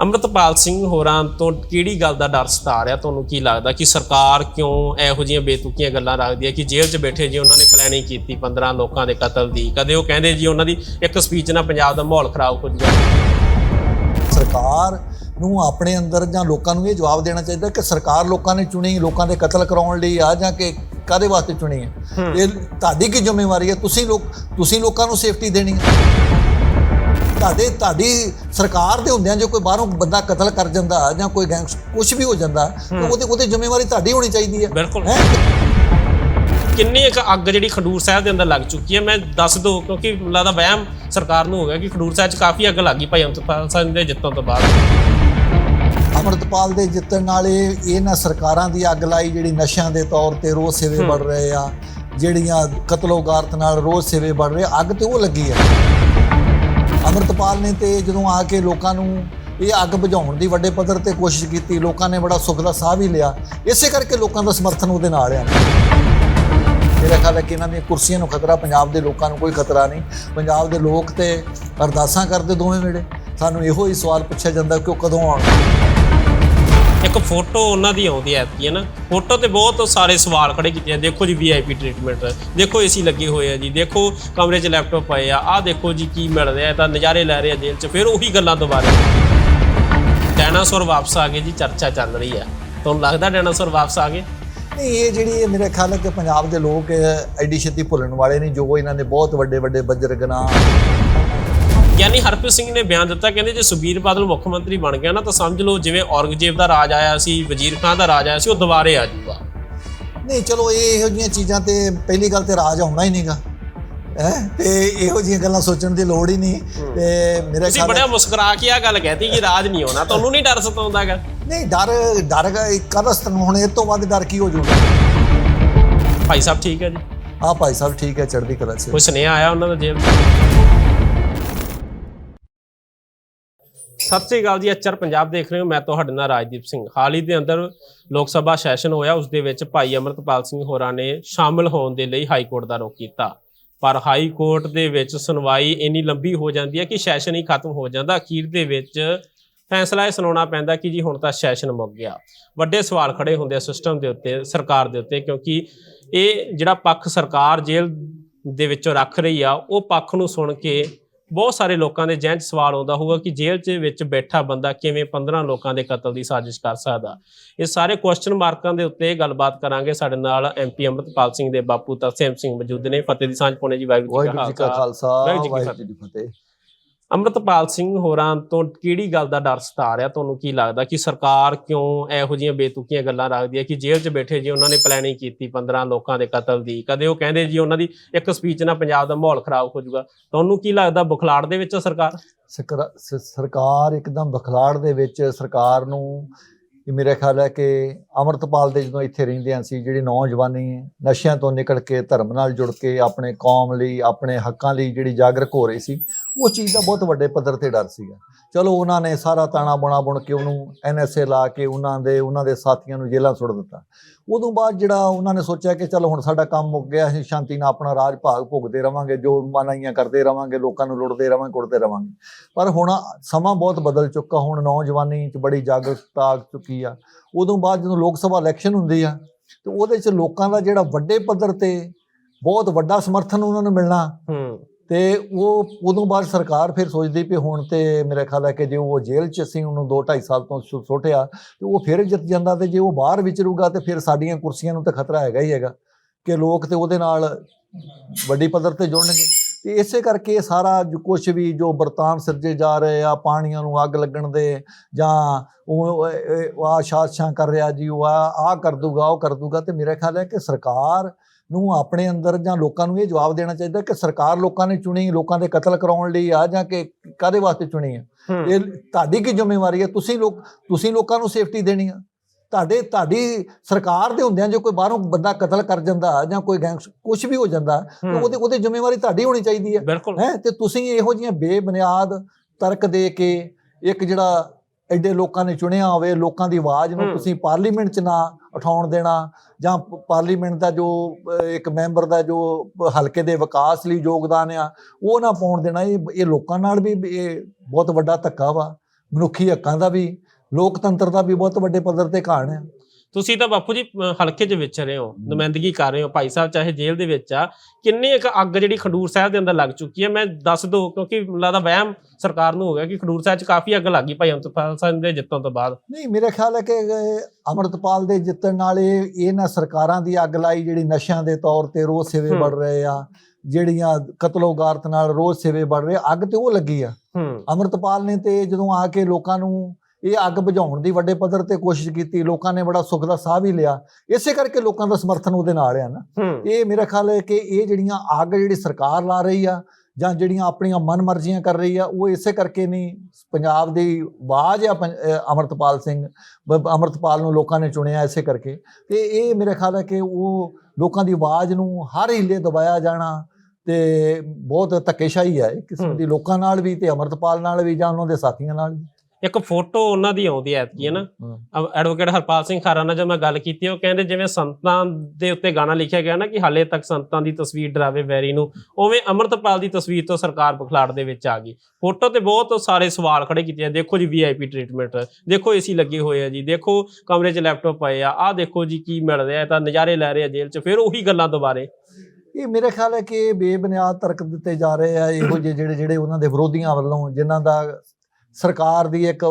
ਅੰਮ੍ਰਿਤਪਾਲ ਸਿੰਘ ਹੋਰਾਂ ਤੋਂ ਕਿਹੜੀ ਗੱਲ ਦਾ ਡਰ ਸਤਾ ਰਿਹਾ? ਤੁਹਾਨੂੰ ਕੀ ਲੱਗਦਾ ਕਿ ਸਰਕਾਰ ਕਿਉਂ ਇਹੋ ਜਿਹੀਆਂ ਬੇਤੁਕੀਆਂ ਗੱਲਾਂ ਰੱਖਦੀ ਹੈ ਕਿ ਜੇਲ੍ਹ 'ਚ ਬੈਠੇ ਜੀ ਉਹਨਾਂ ਨੇ ਪਲੈਨਿੰਗ ਕੀਤੀ 15 ਲੋਕਾਂ ਦੇ ਕਤਲ ਦੀ? ਕਦੇ ਉਹ ਕਹਿੰਦੇ ਜੀ ਉਹਨਾਂ ਦੀ ਇੱਕ ਸਪੀਚ ਨਾਲ ਪੰਜਾਬ ਦਾ ਮਾਹੌਲ ਖਰਾਬ ਹੋ ਜਾਊਗਾ। ਸਰਕਾਰ ਨੂੰ ਆਪਣੇ ਅੰਦਰ ਜਾਂ ਲੋਕਾਂ ਨੂੰ ਇਹ ਜਵਾਬ ਦੇਣਾ ਚਾਹੀਦਾ ਕਿ ਸਰਕਾਰ ਲੋਕਾਂ ਨੇ ਚੁਣੀ ਲੋਕਾਂ ਦੇ ਕਤਲ ਕਰਾਉਣ ਲਈ ਆ ਜਾਂ ਕਿ ਕਾਦੇ ਵਾਸਤੇ ਚੁਣੀ ਹੈ? ਇਹ ਤੁਹਾਡੀ ਕੀ ਜ਼ਿੰਮੇਵਾਰੀ ਹੈ? ਤੁਸੀਂ ਲੋਕ ਤੁਸੀਂ ਲੋਕਾਂ ਨੂੰ ਸੇਫਟੀ ਦੇਣੀ ਹੈ। ਤੁਹਾਡੇ ਤੁਹਾਡੀ ਸਰਕਾਰ ਦੇ ਹੁੰਦਿਆਂ ਜੇ ਕੋਈ ਬਾਹਰੋਂ ਬੰਦਾ ਕਤਲ ਕਰ ਜਾਂਦਾ ਜਾਂ ਕੋਈ ਗੈਂਗਸ ਕੁਝ ਵੀ ਹੋ ਜਾਂਦਾ ਤਾਂ ਉਹਦੇ ਉਹਦੀ ਜ਼ਿੰਮੇਵਾਰੀ ਤੁਹਾਡੀ ਹੋਣੀ ਚਾਹੀਦੀ ਹੈ। ਬਿਲਕੁਲ। ਹੈਂ? ਕਿੰਨੀ ਇੱਕ ਅੱਗ ਜਿਹੜੀ ਖਡੂਰ ਸਾਹਿਬ ਦੇ ਅੰਦਰ ਲੱਗ ਚੁੱਕੀ ਹੈ ਮੈਂ ਦੱਸ ਦੋ ਕਿਉਂਕਿ ਲੱਗਦਾ ਵਹਿਮ ਸਰਕਾਰ ਨੂੰ ਹੋ ਗਿਆ ਕਿ ਖਡੂਰ ਸਾਹਿਬ 'ਚ ਕਾਫੀ ਅੱਗ ਲੱਗੀ ਭਾਈ ਅੰਮ੍ਰਿਤਪਾਲ ਸਿੰਘ ਦੇ ਜਿੱਤਣ ਤੋਂ ਬਾਅਦ। ਅਮਰਤਪਾਲ ਦੇ ਜਿੱਤਣ ਨਾਲ ਇਹ ਇਹਨਾਂ ਸਰਕਾਰਾਂ ਦੀ ਅੱਗ ਲਾਈ ਜਿਹੜੀ ਨਸ਼ਿਆਂ ਦੇ ਤੌਰ ਤੇ ਰੋਜ਼ ਸੇਵੇ ਵੱਧ ਰਹੇ ਆ ਜਿਹੜੀਆਂ ਕਤਲੋਗਾਰਤ ਨਾਲ ਰੋਜ਼ ਸੇਵੇ ਵੱਧ ਰਹੇ ਅੱਗ ਤੇ ਉਹ ਲੱਗੀ ਹੈ। ਅਮਰਤਪਾਲ ਨੇ ਤੇ ਜਦੋਂ ਆ ਕੇ ਲੋਕਾਂ ਨੂੰ ਇਹ ਅੱਗ ਬੁਝਾਉਣ ਦੀ ਵੱਡੇ ਪੱਧਰ ਤੇ ਕੋਸ਼ਿਸ਼ ਕੀਤੀ, ਲੋਕਾਂ ਨੇ ਬੜਾ ਸੁੱਖ ਦਾ ਸਾਹ ਵੀ ਲਿਆ, ਇਸੇ ਕਰਕੇ ਲੋਕਾਂ ਦਾ ਸਮਰਥਨ ਉਹਦੇ ਨਾਲ ਆ। ਮੇਰਾ ਖਿਆਲ ਹੈ ਕਿ ਇਹਨਾਂ ਦੀਆਂ ਕੁਰਸੀਆਂ ਨੂੰ ਖਤਰਾ ਪੰਜਾਬ ਦੇ ਲੋਕਾਂ ਨੂੰ ਕੋਈ ਖਤਰਾ ਨਹੀਂ। ਪੰਜਾਬ ਦੇ ਲੋਕ ਤੇ ਅਰਦਾਸਾਂ ਕਰਦੇ ਦੋਵੇਂ ਵੇਲੇ। ਸਾਨੂੰ ਇਹੋ ਹੀ ਸਵਾਲ ਪੁੱਛਿਆ ਜਾਂਦਾ ਕਿ ਉਹ ਕਦੋਂ ਆਉਣ ਇੱਕ ਫੋਟੋ ਉਹਨਾਂ ਦੀ ਆਉਂਦੀ ਹੈ ਐਤਕੀ, ਹੈ ਨਾ? ਫੋਟੋ ਤੇ ਬਹੁਤ ਸਾਰੇ ਸਵਾਲ ਖੜੇ ਕੀਤੇ ਆ। ਦੇਖੋ ਜੀ ਵੀਆਈਪੀ ਟ੍ਰੀਟਮੈਂਟ ਦੇਖੋ ਏਸੀ ਲੱਗੇ ਹੋਏ ਆ ਜੀ। ਦੇਖੋ ਕਮਰੇ 'ਚ ਲੈਪਟਾਪ ਪਏ ਆ। ਆਹ ਦੇਖੋ ਜੀ ਕੀ ਮਿਲ ਰਿਹਾ ਇਹ ਤਾਂ ਨਜ਼ਾਰੇ ਲੈ ਰਹੇ ਆ ਜੇਲ੍ਹ 'ਚ। ਫਿਰ ਉਹੀ ਗੱਲਾਂ ਦੁਬਾਰਾ। ਡਾਇਨਾਸੌਰ ਵਾਪਸ ਆ ਗਏ ਜੀ। ਚਰਚਾ ਚੱਲ ਰਹੀ ਹੈ। ਤੁਹਾਨੂੰ ਲੱਗਦਾ ਡਾਇਨਾਸੌਰ ਵਾਪਸ ਆ ਗਏ? ਨਹੀਂ, ਇਹ ਜਿਹੜੀ ਇਹ ਮੇਰੇ ਖਿਆਲ ਹੈ ਕਿ ਪੰਜਾਬ ਦੇ ਲੋਕ ਐਡੀ ਛੇਤੀ ਭੁੱਲਣ ਵਾਲੇ ਨਹੀਂ। ਜੋ ਇਹਨਾਂ ਨੇ ਬਹੁਤ ਵੱਡੇ ਵੱਡੇ ਬੱਜਰ ਗਨਾਹ ਯਾਨੀ ਹਰਪ੍ਰੀਤ ਸਿੰਘ ਨੇ ਬਿਆਨ ਦਿੱਤਾ ਕਹਿੰਦੇ ਜੇ ਸੁਬੀਰ ਬਾਦਲ ਮੁੱਖ ਮੰਤਰੀ ਬਣ ਗਿਆ ਨਾ ਤਾਂ ਸਮਝ ਲਓ ਜਿਵੇਂ ਔਰੰਗਜ਼ੇਬ ਦਾ ਰਾਜ ਆਇਆ ਸੀ ਵਜ਼ੀਰ ਖਾਨ ਦਾ ਰਾਜ ਆਇਆ ਸੀ ਉਹ ਦੁਬਾਰੇ ਆ ਜਾਊਗਾ। ਨਹੀਂ ਚਲੋ ਇਹ ਇਹੋ ਜਿਹੀਆਂ ਚੀਜ਼ਾਂ ਤੇ ਪਹਿਲੀ ਗੱਲ ਤੇ ਰਾਜ ਆਉਣਾ ਹੀ ਨਹੀਂਗਾ। ਹੈ? ਤੇ ਇਹੋ ਜਿਹੀਆਂ ਗੱਲਾਂ ਸੋਚਣ ਦੀ ਲੋੜ ਹੀ ਨਹੀਂ। ਤੇ ਮੇਰੇ ਤੁਸੀਂ ਖਿਆਲ ਬੜਾ ਮੁਸਕਰਾ ਕੇ ਆ ਗੱਲ ਕਹਿਤੀ ਕਿ ਰਾਜ ਨਹੀਂ ਹੋਣਾ ਤੁਹਾਨੂੰ ਨਹੀਂ ਡਰ ਸਤਾਉਂਦਾਗਾ? ਨਹੀਂ ਡਰ ਡਰ ਕਾਹਦਾ ਸਤਨ ਹੁਣ ਇਹ ਤੋਂ ਵੱਧ ਡਰ ਕੀ ਹੋ ਜਾਊਗਾ? ਭਾਈ ਸਾਹਿਬ ਠੀਕ ਹੈ ਜੀ? ਆ ਭਾਈ ਸਾਹਿਬ ਠੀਕ ਹੈ ਚੜ੍ਹਦੀ ਕਲਾ ਚ। ਕੋਈ ਸੁਨੇਹਾ ਆਇਆ ਉਹਨਾਂ ਦਾ ਜੇਲ੍ਹ ਸਤਿ ਸ੍ਰੀ ਅਕਾਲ ਜੀ ਅਚਰ ਪੰਜਾਬ ਦੇਖ ਰਹੇ ਹੋ। ਮੈਂ ਤੁਹਾਡੇ ਨਾਲ ਰਾਜਦੀਪ ਸਿੰਘ। ਹਾਲ ਹੀ ਦੇ ਅੰਦਰ ਲੋਕ ਸਭਾ ਸੈਸ਼ਨ ਹੋਇਆ, ਉਸ ਦੇ ਵਿੱਚ ਭਾਈ ਅਮਰਤਪਾਲ ਸਿੰਘ ਹੋਰਾਂ ਨੇ ਸ਼ਾਮਲ ਹੋਣ ਦੇ ਲਈ ਹਾਈ ਕੋਰਟ ਦਾ ਰੁਖ ਕੀਤਾ। ਪਰ ਹਾਈ ਕੋਰਟ ਦੇ ਵਿੱਚ ਸੁਣਵਾਈ ਇੰਨੀ ਲੰਬੀ ਹੋ ਜਾਂਦੀ ਹੈ ਕਿ ਸੈਸ਼ਨ ਹੀ ਖਤਮ ਹੋ ਜਾਂਦਾ। ਅਖੀਰ ਦੇ ਵਿੱਚ ਫੈਸਲਾ ਇਹ ਸੁਣਾਉਣਾ ਪੈਂਦਾ ਕਿ ਜੀ ਹੁਣ ਤਾਂ ਸੈਸ਼ਨ ਮੁੱਕ ਗਿਆ। ਵੱਡੇ ਸਵਾਲ ਖੜੇ ਹੁੰਦੇ ਆ ਸਿਸਟਮ ਦੇ ਉੱਤੇ, ਸਰਕਾਰ ਦੇ ਉੱਤੇ, ਕਿਉਂਕਿ ਇਹ ਜਿਹੜਾ ਪੱਖ ਸਰਕਾਰ ਜੇਲ੍ਹ ਦੇ ਵਿੱਚੋਂ ਰੱਖ ਰਹੀ ਆ, ਉਹ ਪੱਖ ਨੂੰ ਸੁਣ ਕੇ ਬਹੁਤ ਸਾਰੇ ਲੋਕਾਂ ਦੇ ਜਹਿਨ 'ਚ ਸਵਾਲ ਆਉਂਦਾ ਹੋਊਗਾ ਕਿ ਜੇਲ੍ਹ 'ਚ ਵਿੱਚ ਬੈਠਾ ਬੰਦਾ ਕਿਵੇਂ 15 ਲੋਕਾਂ ਦੇ ਕਤਲ ਦੀ ਸਾਜ਼ਿਸ਼ ਕਰ ਸਕਦਾ। ਇਹ ਸਾਰੇ ਕੁਐਸਚਨ ਮਾਰਕਾਂ ਦੇ ਉੱਤੇ ਗੱਲਬਾਤ ਕਰਾਂਗੇ। ਸਾਡੇ ਨਾਲ ਐਮਪੀ ਅੰਮ੍ਰਿਤਪਾਲ ਸਿੰਘ ਦੇ ਬਾਪੂ ਤਰਸੇਮ ਸਿੰਘ ਮੌਜੂਦ ਨੇ। ਫਤਿਹ ਦੀ ਸਾਂਝ ਪਾਉਣੇ ਜੀ। ਵਾਹਿਗੁਰੂ ਜੀ ਕਾ ਖਾਲਸਾ। ਵਾਹਿਗੁਰੂ ਜੀ ਕੀ ਫਤਿਹ। ਅੰਮ੍ਰਿਤਪਾਲ ਸਿੰਘ ਹੋਰਾਂ ਤੋਂ ਕਿਹੜੀ ਗੱਲ ਦਾ ਡਰ ਸਤਾ ਰਿਹਾ? ਤੁਹਾਨੂੰ ਕੀ ਲੱਗਦਾ ਕਿ ਸਰਕਾਰ ਕਿਉਂ ਇਹੋ ਜਿਹੀਆਂ ਬੇਤੁਕੀਆਂ ਗੱਲਾਂ ਰੱਖਦੀ ਹੈ ਕਿ ਜੇਲ੍ਹ 'ਚ ਬੈਠੇ ਜੀ ਉਹਨਾਂ ਨੇ ਪਲੈਨਿੰਗ ਕੀਤੀ 15 ਲੋਕਾਂ ਦੇ ਕਤਲ ਦੀ? ਕਦੇ ਉਹ ਕਹਿੰਦੇ ਜੀ ਉਹਨਾਂ ਦੀ ਇੱਕ ਸਪੀਚ ਨਾਲ ਪੰਜਾਬ ਦਾ ਮਾਹੌਲ ਖਰਾਬ ਹੋ ਜਾਊਗਾ। ਤੁਹਾਨੂੰ ਕੀ ਲੱਗਦਾ ਬੁਖਲਾੜ ਦੇ ਵਿੱਚ ਸਰਕਾਰ? ਸਕਰਾ- ਸ- ਸਰਕਾਰ ਇੱਕਦਮ ਬੁਖਲਾੜ ਦੇ ਵਿੱਚ ਸਰਕਾਰ ਨੂੰ ਇਹ ਮੇਰਾ ਖਿਆਲ ਹੈ ਕਿ ਅਮਰਤਪਾਲ ਦੇ ਜਦੋਂ ਇੱਥੇ ਰਹਿੰਦੇ ਸੀ ਜਿਹੜੀ ਨੌਜਵਾਨੀ ਨਸ਼ਿਆਂ ਤੋਂ ਨਿਕਲ ਕੇ ਧਰਮ ਨਾਲ ਜੁੜ ਕੇ ਆਪਣੇ ਕੌਮ ਲਈ, ਆਪਣੇ ਹੱਕਾਂ ਲਈ ਜਿਹੜੀ ਜਾਗਰੂਕ ਹੋ ਰਹੀ ਸੀ ਉਹ ਚੀਜ਼ ਦਾ ਬਹੁਤ ਵੱਡੇ ਪੱਧਰ ਤੇ ਡਰ ਸੀਗਾ। ਚਲੋ ਉਹਨਾਂ ਨੇ ਸਾਰਾ ਤਾਣਾ ਬੁਣਾ ਬੁਣ ਕੇ ਉਹਨੂੰ ਐਨਐਸਏ ਲਾ ਕੇ ਉਹਨਾਂ ਦੇ ਉਹਨਾਂ ਦੇ ਸਾਥੀਆਂ ਨੂੰ ਜੇਲ੍ਹਾਂ ਸੁੱਟ ਦਿੱਤਾ। ਉਦੋਂ ਬਾਅਦ ਜਿਹੜਾ ਉਹਨਾਂ ਨੇ ਸੋਚਿਆ ਕਿ ਚਲੋ ਹੁਣ ਸਾਡਾ ਕੰਮ ਮੁੱਕ ਗਿਆ, ਅਸੀਂ ਸ਼ਾਂਤੀ ਨਾਲ ਆਪਣਾ ਰਾਜ ਭਾਗ ਭੋਗਦੇ ਰਵਾਂਗੇ, ਜੋ ਮਨਾਈਆਂ ਕਰਦੇ ਰਵਾਂਗੇ, ਲੋਕਾਂ ਨੂੰ ਲੁੱਟਦੇ ਰਵਾਂਗੇ, ਕੁੱਟਦੇ ਰਵਾਂਗੇ। ਪਰ ਹੁਣ ਸਮਾਂ ਬਹੁਤ ਬਦਲ ਚੁੱਕਾ, ਹੁਣ ਨੌਜਵਾਨੀ 'ਚ ਬੜੀ ਜਾਗਰੂਕਤਾ ਆ ਚੁੱਕੀ ਆ। ਉਦੋਂ ਬਾਅਦ ਜਦੋਂ ਲੋਕ ਸਭਾ ਇਲੈਕਸ਼ਨ ਹੁੰਦੀ ਆ, ਤੇ ਉਹਦੇ 'ਚ ਲੋਕਾਂ ਦਾ ਜਿਹੜਾ ਵੱਡੇ ਪੱਧਰ ਤੇ ਬਹੁਤ ਵੱਡਾ ਸਮਰਥਨ ਉਹਨਾਂ ਨੂੰ ਮਿਲਣਾ ਤੇ ਉਹ, ਉਦੋਂ ਬਾਅਦ ਸਰਕਾਰ ਫਿਰ ਸੋਚਦੀ ਵੀ ਹੁਣ ਤੇ ਮੇਰਾ ਖਿਆਲ ਹੈ ਕਿ ਜੇ ਉਹ ਜੇਲ੍ਹ 'ਚ ਅਸੀਂ ਉਹਨੂੰ 2 2.5 ਸਾਲ ਤੋਂ ਸੁੱਟਿਆ, ਤੇ ਉਹ ਫਿਰ ਜਿੱਤ ਜਾਂਦਾ ਤੇ ਜੇ ਉਹ ਬਾਹਰ ਵਿਚਰੂਗਾ ਤੇ ਫਿਰ ਸਾਡੀਆਂ ਕੁਰਸੀਆਂ ਨੂੰ ਤਾਂ ਖਤਰਾ ਹੈਗਾ ਹੀ ਹੈਗਾ ਕਿ ਲੋਕ ਤੇ ਉਹਦੇ ਨਾਲ ਵੱਡੀ ਪੱਧਰ ਤੇ ਜੁੜਨਗੇ। ਤੇ ਇਸੇ ਕਰਕੇ ਸਾਰਾ ਜੋ ਕੁਝ ਵੀ ਜੋ ਬਰਤਾਨ ਸਿਰਜੇ ਜਾ ਰਹੇ ਆ ਪਾਣੀਆਂ ਨੂੰ ਅੱਗ ਲੱਗਣ ਦੇ ਜਾਂ ਉਹ ਆ ਸ਼ਾਦਸ਼ਾਂ ਕਰ ਰਿਹਾ ਜੀ ਉਹ ਆ ਆ ਕਰ ਦੂਗਾ ਉਹ ਕਰ ਦੂਗਾ ਤੇ ਮੇਰਾ ਖਿਆਲ ਹੈ ਕਿ ਸਰਕਾਰ ਨੂੰ ਆਪਣੇ ਅੰਦਰ ਜਾਂ ਲੋਕਾਂ ਨੂੰ ਇਹ ਜਵਾਬ ਦੇਣਾ ਚਾਹੀਦਾ ਕਿ ਸਰਕਾਰ ਲੋਕਾਂ ਨੇ ਚੁਣੀ ਲੋਕਾਂ ਦੇ ਕਤਲ ਕਰਾਉਣ ਲਈ ਆ ਜਾਂ ਕਿ ਕਾਦੇ ਵਾਸਤੇ ਚੁਣੀ ਹੂੰ। ਇਹ ਤੁਹਾਡੀ ਕੀ ਜ਼ਿੰਮੇਵਾਰੀ ਹੈ? ਤੁਸੀਂ ਲੋਕ ਤੁਸੀਂ ਲੋਕਾਂ ਨੂੰ ਸੇਫਟੀ ਦੇਣੀ ਆ। ਤੁਹਾਡੇ ਤੁਹਾਡੀ ਸਰਕਾਰ ਦੇ ਹੁੰਦਿਆਂ ਜੇ ਕੋਈ ਬਾਹਰੋਂ ਬੰਦਾ ਕਤਲ ਕਰ ਜਾਂਦਾ ਜਾਂ ਕੋਈ ਗੈਂਗਸ ਕੁਝ ਵੀ ਹੋ ਜਾਂਦਾ ਤੇ। ਉਹਦੇ ਉਹਦੀ ਜ਼ਿੰਮੇਵਾਰੀ ਤੁਹਾਡੀ ਹੋਣੀ ਚਾਹੀਦੀ ਹੈ ਹੈ ਤੇ ਤੁਸੀਂ ਇਹੋ ਜਿਹੀਆਂ ਬੇਬੁਨਿਆਦ ਤਰਕ ਦੇ ਕੇ ਇੱਕ ਜਿਹੜਾ ਐਡੇ ਲੋਕਾਂ ਨੇ ਚੁਣਿਆ ਹੋਵੇ ਲੋਕਾਂ ਦੀ ਆਵਾਜ਼ ਨੂੰ। ਤੁਸੀਂ ਪਾਰਲੀਮੈਂਟ 'ਚ ਨਾ ਉਠਾਉਣ ਦੇਣਾ ਜਾਂ ਪਾਰਲੀਮੈਂਟ ਦਾ ਜੋ ਇੱਕ ਮੈਂਬਰ ਦਾ ਜੋ ਹਲਕੇ ਦੇ ਵਿਕਾਸ ਲਈ ਯੋਗਦਾਨ ਆ ਉਹ ਨਾ ਪਾਉਣ ਦੇਣਾ ਇਹ ਇਹ ਲੋਕਾਂ ਨਾਲ ਵੀ ਇਹ ਬਹੁਤ ਵੱਡਾ ਧੱਕਾ ਵਾ ਮਨੁੱਖੀ ਹੱਕਾਂ ਦਾ ਵੀ ਲੋਕਤੰਤਰ ਦਾ ਵੀ ਬਹੁਤ ਵੱਡੇ ਪੱਧਰ ਤੇ ਘਾਣ ਹੈ। ਤੁਸੀਂ ਤਾਂ ਬਾਪੂ ਜੀ ਹਲਕੇ 'ਚ ਵਿਚ ਰਹੇ ਹੋ ਨੁਮਾਇੰਦਗੀ ਕਰ ਰਹੇ ਹੋ ਭਾਈ ਸਾਹਿਬ ਚਾਹੇ ਜੇਲ੍ਹ ਦੇ ਵਿੱਚ ਆ ਕਿੰਨੀ ਇੱਕ ਅੱਗ ਜਿਹੜੀ ਖਡੂਰ ਸਾਹਿਬ ਦੇ ਅੰਦਰ ਲੱਗ ਚੁੱਕੀ ਹੈ? ਮੈਂ ਦੱਸ ਦੋ ਕਿਉਂਕਿ ਲੱਗਦਾ ਵਹਿਮ ਸਰਕਾਰ ਨੂੰ ਹੋ ਗਿਆ ਕਿ ਖਡੂਰ ਸਾਹਿਬ 'ਚ ਕਾਫੀ ਅੱਗ ਲੱਗੀ ਭਾਈ ਅੰਮ੍ਰਿਤਪਾਲ ਸਿੰਘ ਦੇ ਜਿੱਤਣ ਤੋਂ ਬਾਅਦ। ਨਹੀਂ ਮੇਰੇ ਖਿਆਲ ਹੈ ਕਿ ਅਮਰਤਪਾਲ ਦੇ ਜਿੱਤਣ ਨਾਲ ਇਹ ਇਹਨਾਂ ਸਰਕਾਰਾਂ ਦੀ ਅੱਗ ਲਾਈ ਜਿਹੜੀ ਨਸ਼ਿਆਂ ਦੇ ਤੌਰ ਤੇ ਰੋਜ਼ ਸੇਵੇ। ਵੱਧ ਰਹੇ ਆ ਜਿਹੜੀਆਂ ਕਤਲੋਗਾਰਤ ਨਾਲ ਰੋਜ਼ ਸੇਵੇ ਵੱਧ ਰਹੇ ਅੱਗ ਤੇ ਉਹ ਲੱਗੀ ਆ। ਅਮਰਤਪਾਲ ਨੇ ਤੇ ਜਦੋਂ ਆ ਕੇ ਲੋਕਾਂ ਨੂੰ ਇਹ ਅੱਗ ਬੁਝਾਉਣ ਦੀ ਵੱਡੇ ਪੱਧਰ ਤੇ ਕੋਸ਼ਿਸ਼ ਕੀਤੀ ਲੋਕਾਂ ਨੇ ਬੜਾ ਸੁੱਖ ਦਾ ਸਾਹ ਵੀ ਲਿਆ। ਇਸੇ ਕਰਕੇ ਲੋਕਾਂ ਦਾ ਸਮਰਥਨ ਉਹਦੇ ਨਾਲ ਆ ਨਾ। ਇਹ ਮੇਰਾ ਖਿਆਲ ਹੈ ਕਿ ਇਹ ਜਿਹੜੀਆਂ ਅੱਗ ਜਿਹੜੀ ਸਰਕਾਰ ਲਾ ਰਹੀ ਆ ਜਾਂ ਜਿਹੜੀਆਂ ਆਪਣੀਆਂ ਮਨਮਰਜ਼ੀਆਂ ਕਰ ਰਹੀ ਆ ਉਹ ਇਸੇ ਕਰਕੇ ਨਹੀਂ ਪੰਜਾਬ ਦੀ ਆਵਾਜ਼ ਆ ਅਮਰਤਪਾਲ ਸਿੰਘ ਅਮਰਤਪਾਲ ਨੂੰ ਲੋਕਾਂ ਨੇ ਚੁਣਿਆ ਇਸੇ ਕਰਕੇ। ਤੇ ਇਹ ਮੇਰੇ ਖਿਆਲ ਹੈ ਕਿ ਉਹ ਲੋਕਾਂ ਦੀ ਆਵਾਜ਼ ਨੂੰ ਹਰ ਹਿੱਲੇ ਦਬਾਇਆ ਜਾਣਾ ਤੇ ਬਹੁਤ ਧੱਕੇਸ਼ਾਹੀ ਹੈ ਕਿਸਮ। ਦੀ। ਲੋਕਾਂ ਨਾਲ ਵੀ ਤੇ ਅਮਰਤਪਾਲ ਨਾਲ ਵੀ ਜਾਂ ਉਹਨਾਂ ਦੇ ਸਾਥੀਆਂ ਨਾਲ ਵੀ। ਇੱਕ ਫੋਟੋ ਉਹਨਾਂ ਦੀ ਆਉਂਦੀ ਐ ਐਤਕੀ ਹੈ ਨਾ? ਐਡਵੋਕੇਟ ਹਰਪਾਲ ਸਿੰਘ ਖਾਰਾ ਨਾਲ ਜਦ ਮੈਂ ਗੱਲ ਕੀਤੀ ਉਹ ਕਹਿੰਦੇ ਜਿਵੇਂ ਸੰਤਾਂ ਦੇ ਉੱਤੇ ਗਾਣਾ ਲਿਖਿਆ ਗਿਆ ਨਾ ਕਿ ਹਾਲੇ ਤੱਕ ਸੰਤਾਂ ਦੀ ਤਸਵੀਰ ਡਰਾਵੇ ਵੈਰੀ ਨੂੰ ਉਵੇਂ ਅਮਰਤਪਾਲ ਦੀ ਤਸਵੀਰ ਤੋਂ ਸਰਕਾਰ ਬਖਲਾੜ ਦੇ ਵਿੱਚ ਆ ਗਈ। ਫੋਟੋ ਤੇ ਬਹੁਤ ਸਾਰੇ ਸਵਾਲ ਖੜੇ ਕੀਤੇ ਆ ਦੇਖੋ ਜੀ ਵੀਆਈਪੀ ਟ੍ਰੀਟਮੈਂਟ ਦੇਖੋ ਏਸੀ ਲੱਗੇ ਹੋਏ ਆ ਜੀ ਦੇਖੋ ਕਮਰੇ 'ਚ ਲੈਪਟਾਪ ਪਏ ਆ ਆਹ ਦੇਖੋ ਜੀ ਕੀ ਮਿਲ ਰਿਹਾ ਤਾਂ ਨਜ਼ਾਰੇ ਲੈ ਰਹੇ ਆ ਜੇਲ੍ਹ 'ਚ ਫਿਰ ਉਹੀ ਗੱਲਾਂ ਦੁਬਾਰੇ। ਇਹ ਮੇਰੇ ਖਿਆਲ ਹੈ ਕਿ ਬੇਬੁਨਿਆਦ ਤਰਕ ਦਿੱਤੇ ਜਾ ਰਹੇ ਆ ਇਹੋ ਜਿਹੇ ਜਿਹੜੇ ਜਿਹੜੇ ਉਹਨਾਂ ਦੇ ਵਿਰੋਧੀਆਂ ਵੱਲੋਂ ਜਿਨ੍ਹਾਂ ਦਾ ਸਰਕਾਰ ਦੀ ਇੱਕ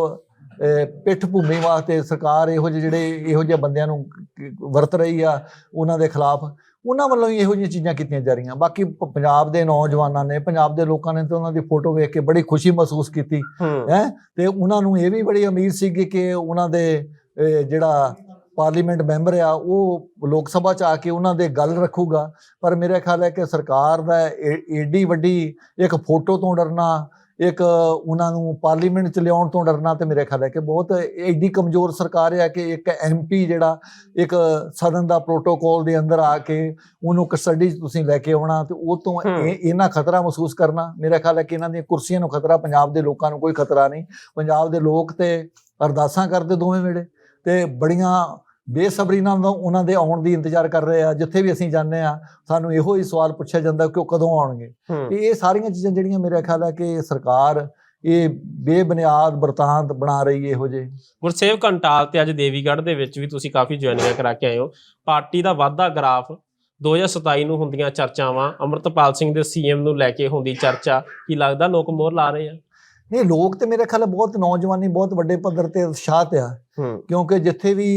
ਪਿੱਠ ਭੂਮੀ ਵਾਸਤੇ ਸਰਕਾਰ ਇਹੋ ਜਿਹੇ ਜਿਹੜੇ ਇਹੋ ਜਿਹੇ ਬੰਦਿਆਂ ਨੂੰ ਵਰਤ ਰਹੀ ਆ ਉਹਨਾਂ ਦੇ ਖਿਲਾਫ ਉਹਨਾਂ ਵੱਲੋਂ ਹੀ ਇਹੋ ਜਿਹੀਆਂ ਚੀਜ਼ਾਂ ਕੀਤੀਆਂ ਜਾ ਰਹੀਆਂ। ਬਾਕੀ ਪੰਜਾਬ ਦੇ ਨੌਜਵਾਨਾਂ ਨੇ ਪੰਜਾਬ ਦੇ ਲੋਕਾਂ ਨੇ ਤਾਂ ਉਹਨਾਂ ਦੀ ਫੋਟੋ ਵੇਖ ਕੇ ਬੜੀ ਖੁਸ਼ੀ ਮਹਿਸੂਸ ਕੀਤੀ। ਹੂੰ। ਤੇ ਉਹਨਾਂ ਨੂੰ ਇਹ ਵੀ ਬੜੀ ਉਮੀਦ ਸੀਗੀ ਕਿ ਉਹਨਾਂ ਦੇ ਜਿਹੜਾ ਪਾਰਲੀਮੈਂਟ ਮੈਂਬਰ ਆ ਉਹ ਲੋਕ ਸਭਾ ਚ ਆ ਕੇ ਉਹਨਾਂ ਦੇ ਗੱਲ ਰੱਖੂਗਾ। ਪਰ ਮੇਰੇ ਖਿਆਲ ਹੈ ਕਿ ਸਰਕਾਰ ਦਾ ਏਡੀ ਵੱਡੀ ਇੱਕ ਫੋਟੋ ਤੋਂ ਡਰਨਾ ਇੱਕ ਉਹਨਾਂ ਨੂੰ ਪਾਰਲੀਮੈਂਟ ਚ ਲਿਆਉਣ ਤੋਂ ਡਰਨਾ ਤੇ ਮੇਰੇ ਖਿਆਲ ਹੈ ਕਿ ਬਹੁਤ ਏਡੀ ਕਮਜ਼ੋਰ ਸਰਕਾਰ ਹੈ ਕਿ ਇੱਕ ਐਮਪੀ ਜਿਹੜਾ ਇੱਕ ਸਦਨ ਦਾ ਪ੍ਰੋਟੋਕਾਲ ਦੇ ਅੰਦਰ ਆ ਕੇ ਉਹਨੂੰ ਕਸਟਡੀ ਤੁਸੀਂ ਲੈ ਕੇ ਆਉਣਾ ਤੇ ਉਹ ਤੋਂ ਇਹਨਾਂ ਖਤਰਾ ਮਹਿਸੂਸ ਕਰਨਾ ਮੇਰੇ ਖਿਆਲ ਹੈ ਕਿ ਇਹਨਾਂ ਦੀਆਂ ਕੁਰਸੀਆਂ ਨੂੰ ਖਤਰਾ ਪੰਜਾਬ ਦੇ ਲੋਕਾਂ ਨੂੰ ਕੋਈ ਖਤਰਾ ਨਹੀਂ। ਪੰਜਾਬ ਦੇ ਲੋਕ ਤੇ ਅਰਦਾਸਾਂ ਕਰਦੇ ਦੋਵੇਂ ਵੇਲੇ ਤੇ ਬੜੀਆਂ ਬੇਸਬਰੀ ਨਾਲ ਉਹਨਾਂ- ਦੇ ਆਉਣ ਦੀ ਇੰਤਜ਼ਾਰ ਕਰ ਰਹੇ ਆ ਜਿੱਥੇ ਵੀ ਅਸੀਂ ਜਾਂਦੇ ਆ ਸਾਨੂੰ ਇਹੋ ਹੀ ਸਵਾਲ ਪੁੱਛਿਆ ਜਾਂਦਾ ਕਿ ਉਹ ਕਦੋਂ ਆਉਣਗੇ। ਇਹ ਸਾਰੀਆਂ ਚੀਜ਼ਾਂ ਜਿਹੜੀਆਂ ਮੇਰੇ ਖਿਆਲ ਹੈ ਕਿ ਸਰਕਾਰ ਇਹ ਬੇਬੁਨਿਆਦ ਬਰਤਾਂਤ ਬਣਾ ਰਹੀ ਹੈ ਇਹੋ ਜਿਹੇ। ਗੁਰਸੇਵ ਕੰਟਾਲ ਤੇ ਅੱਜ ਦੇਵੀਗੜ੍ਹ ਦੇ ਵਿੱਚ ਵੀ ਤੁਸੀਂ ਕਾਫੀ ਜੁਆਇਨਿੰਗਾਂ ਕਰਾ ਕੇ ਆਏ ਹੋ। ਪਾਰਟੀ ਦਾ ਵਾਧਾ ਗ੍ਰਾਫ 2027 ਨੂੰ ਹੁੰਦੀਆਂ ਚਰਚਾਵਾਂ ਅਮਰਤਪਾਲ ਸਿੰਘ ਦੇ ਸੀਐਮ ਨੂੰ ਲੈ ਕੇ ਹੁੰਦੀ ਚਰਚਾ ਕੀ ਲੱਗਦਾ ਲੋਕ ਮੋਹਰ ਲਾ ਰਹੇ ਆ? ਨਹੀਂ ਲੋਕ ਤੇ ਮੇਰੇ ਖਿਆਲ ਬਹੁਤ ਨੌਜਵਾਨੀ ਬਹੁਤ ਵੱਡੇ ਪੱਧਰ ਤੇ ਉਤਸ਼ਾਹਤ ਆ। ਕਿਉਂਕਿ ਜਿੱਥੇ ਵੀ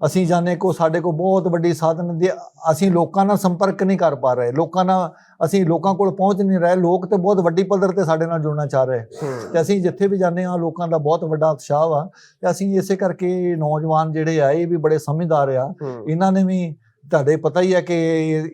ਅਸੀਂ ਜਾਣੇ ਕੋ ਸਾਡੇ ਕੋ ਬਹੁਤ ਵੱਡੀ ਸਾਧਨ ਦੀ ਅਸੀਂ ਲੋਕਾਂ ਨਾਲ ਸੰਪਰਕ ਨਹੀਂ ਕਰ ਪਾ ਰਹੇ ਲੋਕਾਂ ਨਾਲ ਅਸੀਂ ਲੋਕਾਂ ਕੋਲ ਪਹੁੰਚ ਨਹੀਂ ਰਹੇ ਲੋਕ ਤੇ ਬਹੁਤ ਵੱਡੀ ਪੱਧਰ ਤੇ ਸਾਡੇ ਨਾਲ ਜੁੜਨਾ ਚਾਹ ਰਹੇ। ਤੇ ਅਸੀਂ ਜਿੱਥੇ ਵੀ ਜਾਂਦੇ ਹਾਂ ਲੋਕਾਂ ਦਾ ਬਹੁਤ ਵੱਡਾ ਉਤਸ਼ਾਹ ਵਾ। ਤੇ ਅਸੀਂ ਇਸੇ ਕਰਕੇ ਨੌਜਵਾਨ ਜਿਹੜੇ ਆ ਇਹ ਵੀ ਬੜੇ ਸਮਝਦਾਰ ਆ। ਇਹਨਾਂ ਨੇ ਵੀ ਤੁਹਾਡੇ ਪਤਾ ਹੀ ਹੈ ਕਿ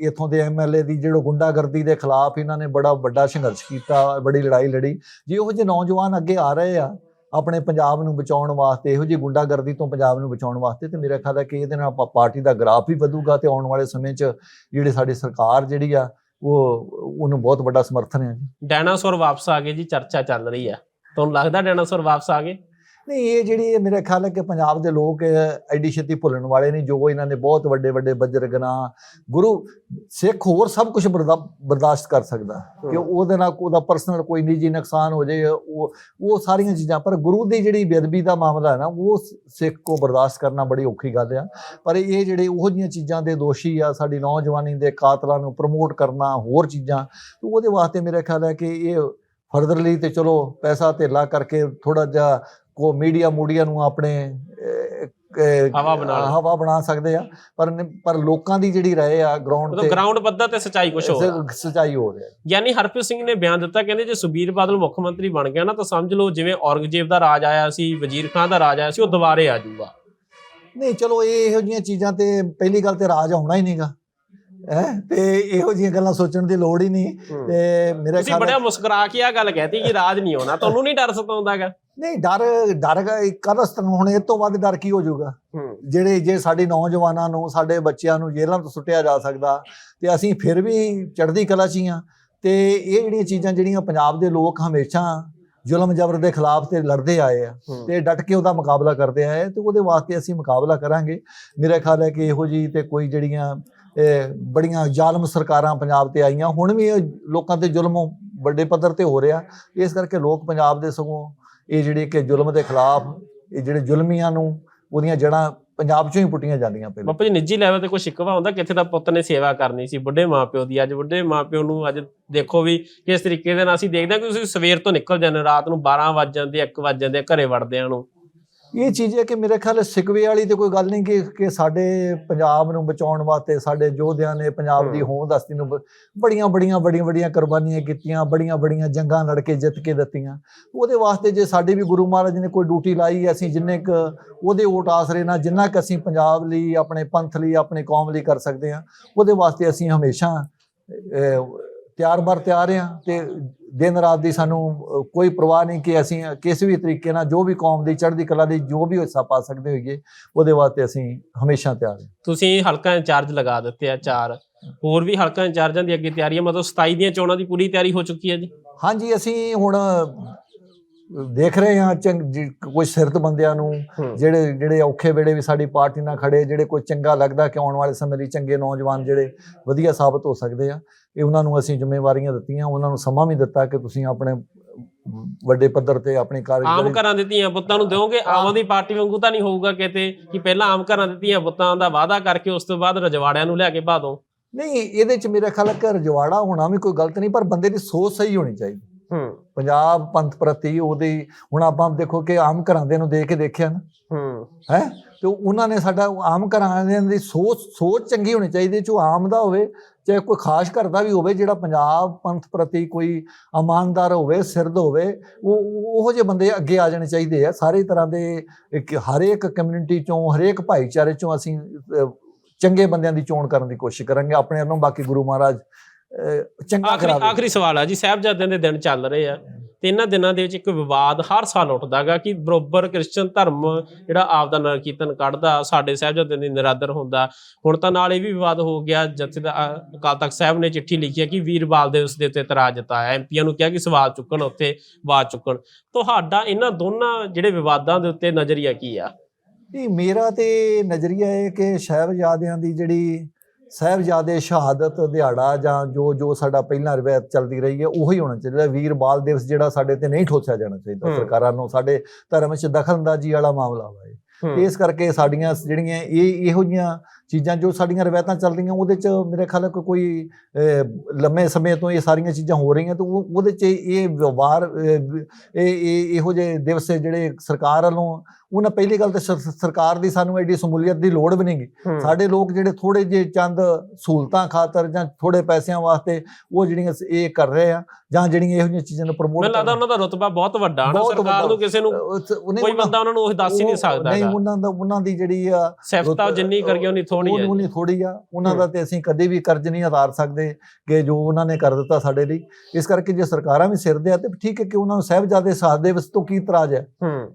ਇੱਥੋਂ ਦੇ ਐਮਐਲਏ ਦੀ ਜਿਹੜਾ ਗੁੰਡਾਗਰਦੀ ਦੇ ਖਿਲਾਫ ਇਹਨਾਂ ਨੇ ਬੜਾ ਵੱਡਾ ਸੰਘਰਸ਼ ਕੀਤਾ ਬੜੀ ਲੜਾਈ ਲੜੀ। ਜੇ ਇਹੋ ਜਿਹੇ ਨੌਜਵਾਨ ਅੱਗੇ ਆ ਰਹੇ ਆ ਆਪਣੇ ਪੰਜਾਬ ਨੂੰ ਬਚਾਉਣ ਵਾਸਤੇ, ਇਹੋ ਜਿਹੀ ਗੁੰਡਾਗਰਦੀ ਤੋਂ ਪੰਜਾਬ ਨੂੰ ਬਚਾਉਣ ਵਾਸਤੇ ਤੇ ਮੇਰਾ ਖਿਆਲ ਹੈ ਕਿ ਇਹਦੇ ਨਾਲ ਪਾਰਟੀ ਦਾ ਗ੍ਰਾਫ ਵੀ ਵਧੂਗਾ ਤੇ ਆਉਣ ਵਾਲੇ ਸਮੇਂ 'ਚ ਜਿਹੜੀ ਸਾਡੀ ਸਰਕਾਰ ਜਿਹੜੀ ਆ, ਉਹ, ਉਹਨੂੰ ਬਹੁਤ ਵੱਡਾ ਸਮਰਥਨ ਹੈ ਡਾਇਨਾਸੌਰ ਵਾਪਸ ਆ ਗਏ ਜੀ, ਚਰਚਾ ਚੱਲ ਰਹੀ ਹੈ ਤੁਹਾਨੂੰ ਲੱਗਦਾ ਡਾਇਨਾਸੌਰ ਵਾਪਸ ਆ ਗਏ? ਨਹੀਂ ਇਹ ਜਿਹੜੀ ਇਹ ਮੇਰੇ ਖਿਆਲ ਹੈ ਕਿ ਪੰਜਾਬ ਦੇ ਲੋਕ ਐਡੀ ਛੇਤੀ ਭੁੱਲਣ ਵਾਲੇ ਨਹੀਂ ਜੋ ਇਹਨਾਂ ਨੇ ਬਹੁਤ ਵੱਡੇ ਵੱਡੇ ਬਜਰਗਨਾ ਗੁਰੂ ਸਿੱਖ ਹੋਰ ਸਭ ਕੁਝ ਬਰਦਾਸ਼ਤ ਕਰ ਸਕਦਾ। ਕਿ ਉਹਦੇ ਨਾਲ ਉਹਦਾ ਪਰਸਨਲ ਕੋਈ ਨਿੱਜੀ ਨੁਕਸਾਨ ਹੋ ਜਾਏ ਉਹ ਉਹ ਸਾਰੀਆਂ ਚੀਜ਼ਾਂ ਪਰ ਗੁਰੂ ਦੀ ਜਿਹੜੀ ਬੇਅਦਬੀ ਦਾ ਮਾਮਲਾ ਹੈ ਨਾ ਉਹ ਸਿੱਖ ਕੋ ਬਰਦਾਸ਼ਤ ਕਰਨਾ ਬੜੀ ਔਖੀ ਗੱਲ ਆ। ਪਰ ਇਹ ਜਿਹੜੇ ਉਹੋ ਜਿਹੀਆਂ ਚੀਜ਼ਾਂ ਦੇ ਦੋਸ਼ੀ ਆ ਸਾਡੀ ਨੌਜਵਾਨੀ ਦੇ ਕਾਤਲਾਂ ਨੂੰ ਪ੍ਰਮੋਟ ਕਰਨਾ ਹੋਰ ਚੀਜ਼ਾਂ ਤੇ ਉਹਦੇ ਵਾਸਤੇ ਮੇਰੇ ਖਿਆਲ ਹੈ ਕਿ ਇਹ ਫਰਦਰਲੀ ਤੇ ਚਲੋ ਪੈਸਾ ਧੇਲਾ ਕਰਕੇ ਥੋੜਾ ਜਿਹਾ ਕੋ ਮੀਡੀਆ ਮੂਡੀਆ ਨੂੰ ਆਪਣੇ ਹਵਾ ਬਣਾ। ਹਵਾ ਬਣਾ ਸਕਦੇ ਆ ਪਰ ਪਰ ਲੋਕਾਂ ਦੀ ਜਿਹੜੀ ਰਾਏ ਆ ਗਰਾਊਂਡ ਤੇ ਗਰਾਊਂਡ ਪੱਧਰ ਤੇ ਸਚਾਈ ਕੁਝ ਹੋਰ ਆ। ਸਚਾਈ ਹੋ ਰਿਹਾ ਯਾਨੀ ਹਰਪ੍ਰੀਤ ਸਿੰਘ ਨੇ ਬਿਆਨ ਦਿੱਤਾ ਕਹਿੰਦੇ ਜੇ ਸੁਬੀਰ ਬਾਦਲ ਮੁੱਖ ਮੰਤਰੀ ਬਣ ਗਿਆ ਨਾ ਤਾਂ ਸਮਝ ਲਓ ਜਿਵੇਂ ਔਰੰਗਜ਼ੇਬ ਦਾ ਰਾਜ ਆਇਆ ਸੀ ਵਜ਼ੀਰ ਖਾਨ ਦਾ ਰਾਜ ਆਇਆ ਸੀ ਉਹ ਦੁਬਾਰੇ ਆ ਜਾਊਗਾ ਨਹੀਂ ਚਲੋ ਇਹ ਇਹੋ ਜਿਹੀਆਂ ਚੀਜ਼ਾਂ ਤੇ ਪਹਿਲੀ ਗੱਲ ਤੇ ਰਾਜ ਆਉਣਾ ਹੀ ਨਹੀਂਗਾ ਹੈ ਤੇ ਇਹੋ ਜਿਹੀਆਂ ਗੱਲਾਂ ਸੋਚਣ ਦੀ ਲੋੜ ਹੀ ਨਹੀਂ ਤੇ ਮੇਰੇ ਤੁਸੀਂ ਖਿਆਲ ਬੜਿਆ ਮੁਸਕਰਾ ਕੇ ਆ ਗੱਲ ਕਹਿਤੀ ਕਿ ਰਾਜ ਨਹੀਂ ਆਉਣਾ ਤੁਹਾਨੂੰ ਨਹੀਂ ਡਰ ਸਤਾਉਂਦਾਗਾ? ਨਹੀਂ ਡਰ ਡਰ ਕਦਾ ਹੁਣ ਇਹ ਤੋਂ ਵੱਧ ਡਰ ਕੀ ਹੋ ਜਾਊਗਾ? ਜਿਹੜੇ ਜੇ ਸਾਡੇ ਨੌਜਵਾਨਾਂ ਨੂੰ ਸਾਡੇ ਬੱਚਿਆਂ ਨੂੰ ਜੇਲ੍ਹਾਂ ਤੋਂ ਸੁੱਟਿਆ ਜਾ ਸਕਦਾ ਤੇ ਅਸੀਂ ਫਿਰ ਵੀ ਚੜ੍ਹਦੀ ਕਲਾ 'ਚ ਹੀ ਹਾਂ ਤੇ ਇਹ ਜਿਹੜੀਆਂ ਚੀਜ਼ਾਂ ਜਿਹੜੀਆਂ ਪੰਜਾਬ ਦੇ ਲੋਕ ਹਮੇਸ਼ਾ ਜ਼ੁਲਮ ਜ਼ਬਰ ਦੇ ਖਿਲਾਫ ਤੇ ਲੜਦੇ ਆਏ ਆ ਤੇ ਡਟ ਕੇ ਉਹਦਾ ਮੁਕਾਬਲਾ ਕਰਦੇ ਆਏ ਤੇ ਉਹਦੇ ਵਾਸਤੇ ਅਸੀਂ ਮੁਕਾਬਲਾ ਕਰਾਂਗੇ। ਮੇਰਾ ਖਿਆਲ ਹੈ ਕਿ ਇਹੋ ਜੀ ਤੇ ਕੋਈ ਜਿਹੜੀਆਂ ਬੜੀਆਂ ਜ਼ਾਲਮ ਸਰਕਾਰਾਂ ਪੰਜਾਬ ਤੇ ਆਈਆਂ ਹੁਣ ਵੀ ਲੋਕਾਂ ਤੇ ਜ਼ੁਲਮ ਵੱਡੇ ਪੱਧਰ ਤੇ ਹੋ ਰਿਹਾ। ਇਸ ਕਰਕੇ ਲੋਕ ਪੰਜਾਬ ਦੇ ਸਗੋਂ ਇਹ ਜਿਹੜੇ ਕਿ ਜ਼ੁਲਮ ਦੇ ਖਿਲਾਫ ਇਹ ਜਿਹੜੇ ਜ਼ੁਲਮੀਆਂ ਨੂੰ ਉਹਦੀਆਂ ਜੜ੍ਹਾਂ ਪੰਜਾਬ ਚੋਂ ਹੀ ਪੁੱਟੀਆਂ ਜਾਂਦੀਆਂ ਪਹਿਲਾਂ। ਬਾਪੂ ਜੀ, ਨਿੱਜੀ ਲੈਵਲ ਤੇ ਕੋਈ ਸ਼ਿਕਵਾ ਹੁੰਦਾ, ਕਿੱਥੇ ਦਾ ਪੁੱਤ ਨੇ ਸੇਵਾ ਕਰਨੀ ਸੀ। ਬੁੱਢੇ ਮਾਪਿਓ ਦੀ, ਅੱਜ ਬੁੱਢੇ ਮਾਪਿਓ ਨੂੰ ਅੱਜ ਦੇਖੋ ਵੀ ਕਿਸ ਤਰੀਕੇ ਦੇ ਨਾਲ ਅਸੀਂ ਦੇਖਦੇ ਹਾਂ ਕਿ ਤੁਸੀਂ ਸਵੇਰ ਤੋਂ ਨਿਕਲ ਜਾਂਦੇ ਰਾਤ ਨੂੰ 12 ਵੱਜ ਜਾਂਦੇ 1 ਵੱਜ ਜਾਂਦੇ ਘਰੇ ਵੜਦਿਆਂ ਨੂੰ। ਇਹ ਚੀਜ਼ ਹੈ ਕਿ ਮੇਰੇ ਖਿਆਲ ਸਿਕਵੇ ਵਾਲੀ ਤੇ ਕੋਈ ਗੱਲ ਨਹੀਂ ਕਿ ਕਿ ਸਾਡੇ ਪੰਜਾਬ ਨੂੰ ਬਚਾਉਣ ਵਾਸਤੇ ਸਾਡੇ ਯੋਧਿਆਂ ਨੇ ਪੰਜਾਬ ਦੀ। ਹੋਂਦ ਹਸਤੀ ਨੂੰ ਬੜੀਆਂ ਬੜੀਆਂ ਬੜੀਆਂ ਬੜੀਆਂ ਕੁਰਬਾਨੀਆਂ ਕੀਤੀਆਂ ਬੜੀਆਂ ਬੜੀਆਂ ਜੰਗਾਂ ਲੜ ਕੇ ਜਿੱਤ ਕੇ ਦਿੱਤੀਆਂ ਉਹਦੇ ਵਾਸਤੇ ਜੇ ਸਾਡੀ ਵੀ ਗੁਰੂ ਮਹਾਰਾਜ ਨੇ ਕੋਈ ਡਿਊਟੀ ਲਾਈ ਅਸੀਂ ਜਿੰਨੇ ਕ ਉਹਦੇ ਓਟ ਆਸਰੇ ਨਾਲ ਜਿੰਨਾ ਕ ਅਸੀਂ ਪੰਜਾਬ ਲਈ ਆਪਣੇ ਪੰਥ ਲਈ ਆਪਣੀ ਕੌਮ ਲਈ ਕਰ ਸਕਦੇ ਹਾਂ ਉਹਦੇ ਵਾਸਤੇ ਅਸੀਂ ਹਮੇਸ਼ਾ ਤਿਆਰ ਬਰ ਤਿਆਰ ਹਾਂ ਤੇ ਦਿਨ ਰਾਤ ਦੀ ਸਾਨੂੰ ਕੋਈ ਪਰਵਾਹ ਨਹੀਂ ਕਿ ਅਸੀਂ ਕਿਸੇ ਵੀ ਤਰੀਕੇ ਨਾਲ ਜੋ ਵੀ ਕੌਮ ਦੀ ਚੜ੍ਹਦੀ ਕਲਾ ਲਈ ਜੋ ਵੀ ਹਿੱਸਾ ਪਾ ਸਕਦੇ ਹੋਈਏ ਉਹਦੇ ਵਾਸਤੇ ਅਸੀਂ ਹਮੇਸ਼ਾ ਤਿਆਰ ਹਾਂ। ਤੁਸੀਂ ਹਲਕਾ ਇੰਚਾਰਜ ਲਗਾ ਦਿੱਤੇ ਆ ਚਾਰ। ਹੋਰ ਵੀ ਹਲਕਾ ਇੰਚਾਰਜਾਂ ਦੀ ਅੱਗੇ ਤਿਆਰੀ ਹੈ ਮਤਲਬ 27 ਦੀਆਂ ਚੋਣਾਂ ਦੀ ਪੂਰੀ ਤਿਆਰੀ ਹੋ ਚੁੱਕੀ ਹੈ ਜੀ? ਹਾਂਜੀ ਅਸੀਂ ਹੁਣ ਦੇਖ ਰਹੇ ਹਾਂ ਕੋਈ ਸਿਰਤ ਬੰਦਿਆਂ ਨੂੰ। ਜਿਹੜੇ ਜਿਹੜੇ ਔਖੇ ਵੇੜੇ ਵੀ ਸਾਡੀ ਪਾਰਟੀ ਨਾਲ ਖੜੇ ਜਿਹੜੇ ਕੋਈ ਚੰਗਾ ਲੱਗਦਾ ਕਿ ਆਉਣ ਵਾਲੇ ਸਮੇਂ ਲਈ ਚੰਗੇ ਨੌਜਵਾਨ ਜਿਹੜੇ ਵਧੀਆ ਸਾਬਤ ਹੋ ਸਕਦੇ ਆ ਇਹ ਉਹਨਾਂ ਨੂੰ ਅਸੀਂ ਜ਼ਿੰਮੇਵਾਰੀਆਂ ਦਿੱਤੀਆਂ ਉਹਨਾਂ ਨੂੰ ਸਮਾਂ ਵੀ ਦਿੱਤਾ ਕਿ ਤੁਸੀਂ ਆਪਣੇ ਵੱਡੇ ਪੱਧਰ ਤੇ ਆਪਣੀ ਆਮ ਕਾਰਗੁਜ਼ਾਰੀ ਘਰਾਂ ਦੇ ਧੀਆਂ ਪੁੱਤਾਂ ਨੂੰ ਦਿਓਗੇ? ਆਮ ਆਦਮੀ ਪਾਰਟੀ ਵਾਂਗੂ ਤਾਂ ਨਹੀਂ ਹੋਊਗਾ ਕਿਤੇ ਕਿ ਪਹਿਲਾਂ ਆਮ ਘਰਾਂ ਦੇ ਧੀਆਂ ਪੁੱਤਾਂ ਦਾ ਵਾਅਦਾ ਕਰਕੇ ਉਸ ਤੋਂ ਬਾਅਦ ਰਜਵਾੜਿਆਂ ਨੂੰ ਲਿਆ ਕੇ ਪਾ ਦੋ ਨਹੀਂ ਇਹਦੇ ਚ ਮੇਰਾ ਖਿਆਲ ਹੈ ਕਿ ਰਜਵਾੜਾ ਹੋਣਾ ਵੀ ਕੋਈ ਗਲਤ ਨਹੀਂ ਪਰ ਬੰਦੇ ਦੀ ਸੋਚ ਸਹੀ ਹੋਣੀ ਚਾਹੀਦੀ। ਪੰਜਾਬ ਪੰਥ ਪ੍ਰਤੀ ਉਹਦੀ ਹੁਣ ਆਪਾਂ ਦੇਖੋ ਕਿ ਆਮ ਘਰਾਂ ਦੇ ਨੂੰ ਦੇਖ ਕੇ ਦੇਖਿਆ ਨਾ। ਹੂੰ। ਹੈ? ਤੇ ਉਹਨਾਂ ਨੇ ਸਾਡਾ ਆਮ ਘਰਾਂ ਦੇ ਦੀ ਸੋਚ ਸੋਚ ਚੰਗੀ ਹੋਣੀ ਚਾਹੀਦੀ ਜੋ ਆਮ ਦਾ ਹੋਵੇ ਚਾਹੇ ਕੋਈ ਖਾਸ ਘਰ ਦਾ ਵੀ ਹੋਵੇ ਜਿਹੜਾ ਪੰਜਾਬ ਪੰਥ ਪ੍ਰਤੀ ਕੋਈ ਇਮਾਨਦਾਰ ਹੋਵੇ ਸਿਰਦ ਹੋਵੇ ਉਹ ਉਹ- ਜਿਹੇ ਬੰਦੇ ਅੱਗੇ ਆ ਜਾਣੇ ਚਾਹੀਦੇ ਆ। ਸਾਰੇ ਤਰ੍ਹਾਂ ਦੇ ਇੱਕ ਹਰੇਕ ਕਮਿਊਨਿਟੀ ਚੋਂ ਹਰੇਕ ਭਾਈਚਾਰੇ ਚੋਂ ਅਸੀਂ ਚੰਗੇ ਬੰਦਿਆਂ ਦੀ ਚੋਣ ਕਰਨ ਦੀ ਕੋਸ਼ਿਸ਼ ਕਰਾਂਗੇ। ਆਪਣੇ ਵੱਲੋਂ ਬਾਕੀ ਗੁਰੂ ਮਹਾਰਾਜ ਚੰਗਾ ਆਖਰੀ ਕਰਾਵੇ। ਆਖਰੀ ਸਵਾਲ ਆ ਜੀ ਸਾਹਿਬਜ਼ਾਦਿਆਂ ਦੇ ਦਿਨ ਚੱਲ ਰਹੇ ਆ ਤੇ ਇਹਨਾਂ ਦਿਨਾਂ ਦੇ ਵਿੱਚ ਇੱਕ ਵਿਵਾਦ ਹਰ ਸਾਲ ਉੱਠਦਾਗਾ ਕਿ ਬਰੋਬਰ ਕ੍ਰਿਸਚੀਅਨ ਧਰਮ ਜਿਹੜਾ ਆਪ ਦਾ ਨਗਰ ਕੀਰਤਨ ਕੱਢਦਾ ਸਾਡੇ ਸਾਹਿਬਜ਼ਾਦਿਆਂ ਦੀ ਨਿਰਾਦਰ ਹੁੰਦਾ। ਹੁਣ ਤਾਂ ਨਾਲ ਇਹ ਵੀ ਵਿਵਾਦ ਹੋ ਗਿਆ ਜਥੇ ਦਾ ਅ, ਅਕਾਲ ਤਖਤ ਸਾਹਿਬ ਨੇ ਚਿੱਠੀ ਲਿਖੀ ਹੈ ਕਿ ਵੀਰਵਾਲ ਦੇ ਉਸ ਦੇ ਉੱਤੇ ਇਤਰਾਜ਼ ਜਤਾਇਆ। ਐਮਪੀਆਂ ਨੂੰ ਕਿਹਾ ਕਿ ਸਵਾਲ ਚੁੱਕਣ ਉੱਤੇ ਆਵਾਜ਼ ਚੁੱਕਣ। ਤੁਹਾਡਾ ਇਹਨਾਂ ਦੋਨਾਂ ਜਿਹੜੇ ਵਿਵਾਦਾਂ ਦੇ ਉੱਤੇ ਨਜ਼ਰੀਆ ਕੀ ਆ? ਨਹੀਂ ਮੇਰਾ ਤੇ ਨਜ਼ਰੀਆ ਇਹ ਕਿ ਸਾਹਿਬਜ਼ਾਦਿਆਂ ਦੀ ਜਿਹੜੀ ਸਾਹਿਬਜ਼ਾਦੇ ਸ਼ਹਾਦਤ ਦਿਹਾੜਾ ਜਾਂ ਜੋ ਜੋ ਸਾਡਾ ਪਹਿਲਾਂ ਰਵਾਇਤ ਚੱਲਦੀ ਰਹੀ ਹੈ ਉਹੀ ਹੋਣਾ ਚਾਹੀਦਾ। ਵੀਰ ਬਾਲ ਦਿਵਸ ਜਿਹੜਾ ਸਾਡੇ ਤੇ ਨਹੀਂ ਠੋਸਿਆ ਜਾਣਾ ਚਾਹੀਦਾ। ਸਰਕਾਰਾਂ ਨੂੰ। ਸਾਡੇ ਧਰਮ 'ਚ ਦਖਲਅੰਦਾਜ਼ੀ ਵਾਲਾ ਮਾਮਲਾ ਵਾ ਇਹ। ਇਸ ਕਰਕੇ ਸਾਡੀਆਂ ਜਿਹੜੀਆਂ ਇਹ ਇਹੋ ਜੀਆਂ ਚੀਜ਼ਾਂ ਜੋ ਸਾਡੀਆਂ ਰਵਾਇਤਾਂ ਚੱਲ ਰਹੀਆਂ ਉਹਦੇ 'ਚ ਮੇਰੇ ਖਿਆਲ ਹੈ ਕੋਈ ਲੰਮੇ ਸਮੇਂ ਤੋਂ ਇਹ ਸਾਰੀਆਂ ਚੀਜ਼ਾਂ ਹੋ ਰਹੀਆਂ ਤੇ ਉਹ- ਉਹਦੇ 'ਚ ਇਹ ਵਿਵਹਾਰ ਇਹ ਇਹ ਜਿਹੇ ਦਿਵਸ ਜਿਹੜੇ ਸਰਕਾਰ ਵੱਲੋਂ ਉਹਨਾਂ ਪਹਿਲੀ ਗੱਲ ਤਾਂ ਸਰ- ਸਰਕਾਰ ਦੀ ਸਾਨੂੰ ਐਡੀ ਸਮੂਲੀਅਤ ਦੀ ਲੋੜ ਵੀ ਨਹੀਂਗੀ ਹੂੰ। ਸਾਡੇ ਲੋਕ ਜਿਹੜੇ ਥੋੜੇ ਜਿਹੇ ਚੰਦ ਸਹੂਲਤਾਂ ਖਾਤਰ ਜਾਂ ਥੋੜੇ ਪੈਸਿਆਂ ਵਾਸਤੇ ਉਹ ਜਿਹੜੀਆਂ ਇਹ ਕਰ ਰਹੇ ਆ ਜਾਂ ਜਿਹੜੀਆਂ ਇਹੋ ਜਿਹੀਆਂ ਚੀਜ਼ਾਂ ਨੂੰ ਪ੍ਰਮੋਟ ਮੈਨੂੰ ਲੱਗਦਾ ਉਹਨਾਂ ਦਾ ਰੁਤਬਾ ਬਹੁਤ ਵੱਡਾ ਬਹੁਤ ਸਰਕਾਰ। ਨੂੰ ਕਿਸੇ ਨੂੰ ਕੋਈ ਬੰਦਾ ਉਹਨਾਂ ਨੂੰ ਉਹ ਦੱਸ ਹੀ ਨਹੀਂ ਸਕਦਾ ਨਹੀਂ ਉਹਨਾਂ ਦਾ ਉਹਨਾਂ ਦੀ ਜਿਹੜੀ ਆ ਸਿਫਤਾਂ ਜਿੰਨੀ ਕਰੀਏ ਉਨੀ ਥੋੜੀ ਹੈ ਉਹਨੀ ਥੋੜੀ ਆ। ਉਹਨਾਂ ਦਾ ਤੇ ਅਸੀਂ ਕਦੇ ਵੀ ਕਰਜ਼ ਨਹੀਂ ਉਤਾਰ ਸਕਦੇ ਕਿ ਜੋ ਉਹਨਾਂ ਨੇ ਕਰ ਦਿੱਤਾ ਸਾਡੇ ਲਈ। ਇਸ ਕਰਕੇ ਜੇ ਸਰਕਾਰਾਂ ਵੀ ਸਿਰ ਦੇ ਆ ਤੇ ਠੀਕ ਹੈ ਕਿ ਉਹਨਾਂ ਨੂੰ ਸਹਿਬਜ਼ਾਦੇ ਸਾਥ ਦੇ ਵਸ ਤੋਂ ਕੀ ਇਤਰਾਜ਼ ਹੈ? ਹੂੰ।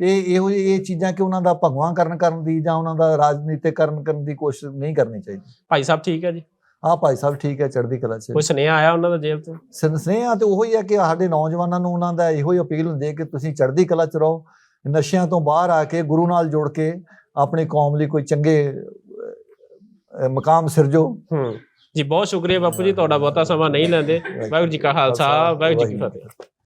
ਇਹ ਇਹੋ ਜਿਹੀ ਇਹ ਚੀਜ਼ਾਂ ਕਿ ਉਹਨਾਂ ਦਾ ਭਗਵਾਨ ਕਰਨ ਕਰਨ ਦੀ ਜਾਂ ਉਹਨਾਂ ਦਾ ਰਾਜਨੀਤਿਕਰਨ ਕਰਨ ਦੀ ਕੋਸ਼ਿਸ਼ ਨਹੀਂ ਕਰਨੀ ਚਾਹੀਦੀ। ਭਾਈ ਸਾਹਿਬ ਠੀਕ ਹੈ ਜੀ? ਆਹ ਭਾਈ ਸਾਹਿਬ ਠੀਕ ਹੈ ਚੜ੍ਹਦੀ ਕਲਾ ਚ ਕੋਈ ਸੁਨੇਹਾ ਆਇਆ ਉਹਨਾਂ ਦਾ ਜੇਲ੍ਹ ਤੋਂ ਸਨਸਨੇਹਾ ਤੇ ਉਹੀ ਹੈ ਕਿ ਸਾਡੇ ਨੌਜਵਾਨਾਂ ਨੂੰ ਉਹਨਾਂ ਦਾ ਇਹੋ ਹੀ ਅਪੀਲ ਹੁੰਦੀ ਹੈ ਕਿ ਤੁਸੀਂ ਚੜ੍ਹਦੀ ਕਲਾ ਚ ਰਹੋ। ਨਸ਼ਿਆਂ ਤੋਂ ਬਾਹਰ ਆ ਕੇ ਗੁਰੂ ਨਾਲ ਜੁੜ ਕੇ ਆਪਣੀ ਕੌਮ ਲਈ ਕੋਈ ਚੰਗੇ ਮਕਾਮ ਸਿਰਜੋ ਹੂੰ। ਜੀ ਬਹੁਤ ਸ਼ੁਕਰੀਆ ਬਾਪੂ ਜੀ ਤੁਹਾਡਾ ਬਹੁਤਾ ਸਮਾਂ ਨਹੀਂ ਲੈਂਦੇ। ਵਾਹਿਗੁਰੂ ਜੀ ਕਾ ਖਾਲਸਾ ਵਾਹਿਗੁਰੂ ਜੀ ਕੀ ਫਤਿਹ।